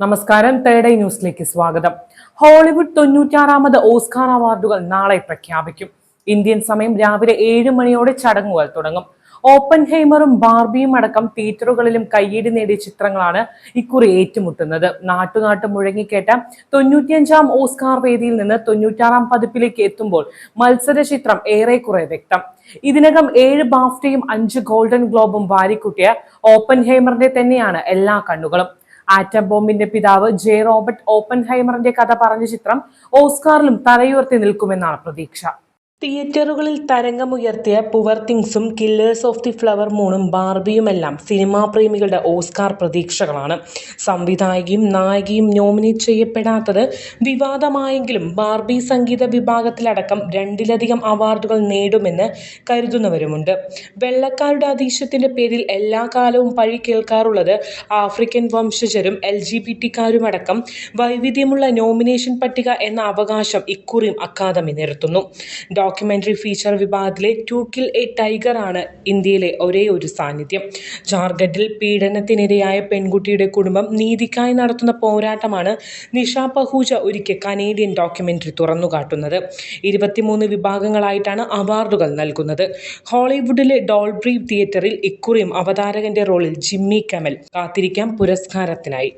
നമസ്കാരം. തേർഡ് ന്യൂസിലേക്ക് സ്വാഗതം. ഹോളിവുഡ് തൊണ്ണൂറ്റാറാമത് ഓസ്കാർ അവാർഡുകൾ നാളെ പ്രഖ്യാപിക്കും. ഇന്ത്യൻ സമയം രാവിലെ ഏഴ് മണിയോടെ ചടങ്ങുകൾ തുടങ്ങും. ഓപ്പൻ ഹെയ്മറും ബാർബിയും അടക്കം തിയേറ്ററുകളിലും കയ്യേടി നേടിയ ചിത്രങ്ങളാണ് ഇക്കുറി ഏറ്റുമുട്ടുന്നത്. നാട്ടുനാട്ട് മുഴങ്ങിക്കേട്ട തൊണ്ണൂറ്റിയഞ്ചാം ഓസ്കാർ വേദിയിൽ നിന്ന് തൊണ്ണൂറ്റാറാം പതിപ്പിലേക്ക് എത്തുമ്പോൾ മത്സര ചിത്രം ഏറെക്കുറെ വ്യക്തം. ഇതിനകം ഏഴ് ബാഫ്റ്റയും അഞ്ച് ഗോൾഡൻ ഗ്ലോബും വാരിക്കൂട്ടിയ ഓപ്പൻ ഹെയ്മറിന്റെ തന്നെയാണ് എല്ലാ കണ്ണുകളും. ആറ്റം ബോംബിന്റെ പിതാവ് ജെ റോബർട്ട് ഓപ്പൻഹൈമറിന്റെ കഥ പറഞ്ഞ ചിത്രം ഓസ്കാറിലും തലയുയർത്തി നിൽക്കുമെന്നാണ് പ്രതീക്ഷ. തിയേറ്ററുകളിൽ തരംഗമുയർത്തിയ പുവർ തിങ്സും കില്ലേഴ്സ് ഓഫ് ദി ഫ്ലവർ മൂണും ബാർബിയുമെല്ലാം സിനിമാ പ്രേമികളുടെ ഓസ്കാർ പ്രതീക്ഷകളാണ്. സംവിധായകയും നായികയും നോമിനേറ്റ് ചെയ്യപ്പെടാത്തത് വിവാദമായെങ്കിലും ബാർബി സംഗീത വിഭാഗത്തിലടക്കം രണ്ടിലധികം അവാർഡുകൾ നേടുമെന്ന് കരുതുന്നവരുമുണ്ട്. വെള്ളക്കാരുടെ അതീശത്തിന്റെ പേരിൽ എല്ലാ കാലവും പഴി കേൾക്കാറുള്ളത് ആഫ്രിക്കൻ വംശജരും എൽ ജി ബി ടിക്കാരുമടക്കം വൈവിധ്യമുള്ള നോമിനേഷൻ പട്ടിക എന്ന അവകാശം ഇക്കുറിയും അക്കാദമി നിരത്തുന്നു. ഡോക്യുമെന്ററി ഫീച്ചർ വിഭാഗത്തിലെ ടു കിൽ എ ടൈഗർ ആണ് ഇന്ത്യയിലെ ഒരേ ഒരു സാന്നിധ്യം. ജാർഖണ്ഡിൽ പീഡനത്തിനിരയായ പെൺകുട്ടിയുടെ കുടുംബം നീതിക്കായി നടത്തുന്ന പോരാട്ടമാണ് നിഷ പഹൂജ ഒരുക്കിയ കനേഡിയൻ ഡോക്യുമെന്ററി തുറന്നുകാട്ടുന്നത്. ഇരുപത്തിമൂന്ന് വിഭാഗങ്ങളായിട്ടാണ് അവാർഡുകൾ നൽകുന്നത്. ഹോളിവുഡിലെ ഡോൾബ്രീ തിയേറ്ററിൽ ഇക്കുറിയും അവതാരകന്റെ റോളിൽ ജിമ്മി കമൽ കാത്തിരിക്കാം പുരസ്കാരത്തിനായി.